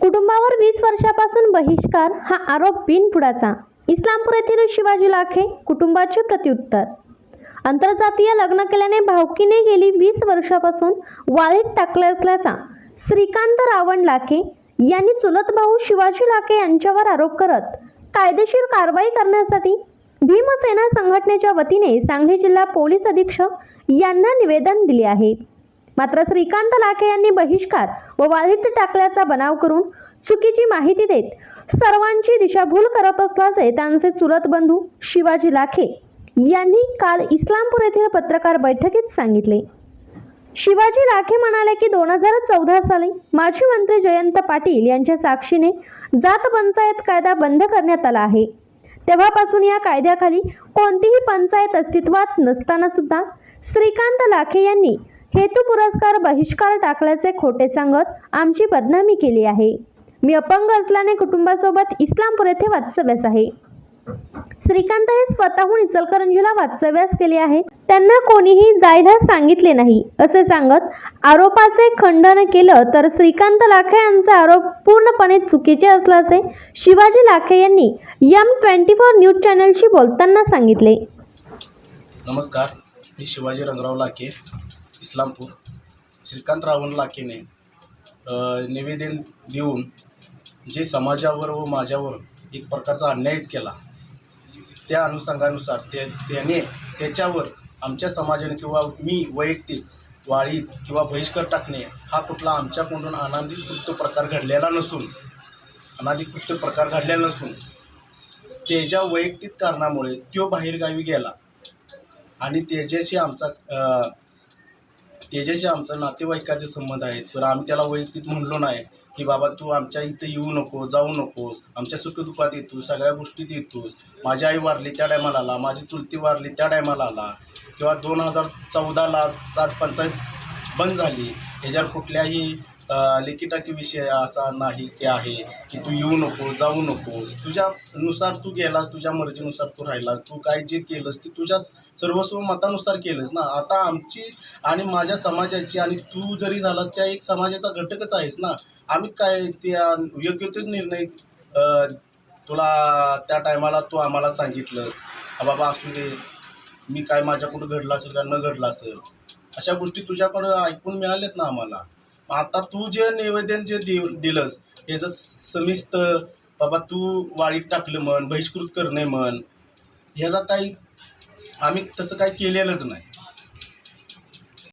कुटुंबावर वीस वर्षापासून बहिष्कार हा आरोप बिनपुडाचा. इस्लामपूर येथील शिवाजी लाखे कुटुंबाचे प्रत्युत्तर. आंतरजातीय लग्न केल्याने भावकीने गेली वीस वर्षापासून वाळीत टाकले असल्याचा श्रीकांत रावण लाखे यांनी चुलत भाऊ शिवाजी लाखे यांच्यावर आरोप करत कायदेशीर कारवाई करण्यासाठी भीमसेना संघटनेच्या वतीने सांगली जिल्हा पोलीस अधीक्षक यांना निवेदन दिले आहे. मात्र श्रीकांत लाखे यांनी बहिष्कार व वाळीत टाकल्याचा बनाव करून चुकीची माहिती देत सर्वांची दिशाभूल करत असल्याचे त्यांचे चुलत बंधू शिवाजी लाखे यांनी काल इस्लामपूर येथील पत्रकार बैठकीत सांगितले. शिवाजी राखे म्हणाले की दोन हजार चौदा साली माजी मंत्री जयंत पाटील यांच्या साक्षीने जात पंचायत कायदा बंद करण्यात आला आहे. तेव्हापासून या कायद्याखाली कोणतीही पंचायत अस्तित्वात नसताना सुद्धा श्रीकांत लाखे यांनी हेतू पुरस्कार बहिष्कार टाकल्याचे खोटे सांगत आमची बदनामी केली आहे. मी अपंग असल्याने कुटुंबासोबत इस्लामपूर येथे वास्तव्यास आहे. श्रीकांत हे स्वतःहून इचलकरंजीला वास्तव्यास केले आहे. त्यांना कोणीही जायला सांगितले नाही. असे सांगत आरोपाचे खंडन केलं तर श्रीकांत लाखे यांचा आरोप पूर्णपणे चुकीचे असल्याचे शिवाजी लाखे यांनी यम ट्वेंटी फोर न्यूज चॅनलशी बोलताना सांगितले. नमस्कार मी शिवाजी रंगराव लाके इस्लामपूर. श्रीकांत रावण लाखेने निवेदन देऊन जे समाजावर व माझ्यावर एक प्रकारचा अन्यायच केला त्या अनुषंगानुसार ते त्याने त्याच्यावर आमच्या समाजाने किंवा मी वैयक्तिक वाळीत किंवा बहिष्कार टाकणे हा कुठला आमच्याकडून अनाधिकृत प्रकार घडलेला नसून अनाधिकृत प्रकार घडलेला नसून त्याच्या वैयक्तिक कारणामुळे तो बाहेरगावी गेला आणि त्याच्याशी आमचा त्याच्याशी आमचं नातेवाईकाचे संबंध आहेत तर आम्ही त्याला वैयक्तिक म्हणलो नाही की बाबा तू आमच्या इथं येऊ नको जाऊ नकोस आमच्या सुखदुःखात येतोस सगळ्या गोष्टीत येतोस. माझी आई वारली त्या टायमाला आला माझी चुलती वारली त्या टायमाला आला. किंवा दोन हजार चौदाला सात पंचायत बंद झाली त्याच्यावर कुठल्याही अ, विषय असा नाही की आहे की तू येऊ नको जाऊ नकोस. तुझ्यानुसार तू गेलास तुझ्या मर्जीनुसार तू राहिलास तू काय जे केलंस ते तुझ्या सर्वस्व मतानुसार केलंस ना. आता आमची आणि माझ्या समाजाची आणि तू जरी झालास त्या एक समाजाचा घटकच आहेस ना. आम्ही काय त्या योग्य तेच निर्णय तुला त्या टायमाला तू आम्हाला सांगितलंस. बाबा असू दे. मी काय माझ्याकडं घडलं असेल का न घडलं असेल. अशा गोष्टी तुझ्याकडं ऐकून मिळाल्यात ना आम्हाला. आता तू जे निवेदन जे दि दिलंस ह्याचं समिस्त बाबा तू वाळीत टाकलं म्हण बहिष्कृत करणे म्हण ह्याचा काही आम्ही तसं काही केलेलंच नाही.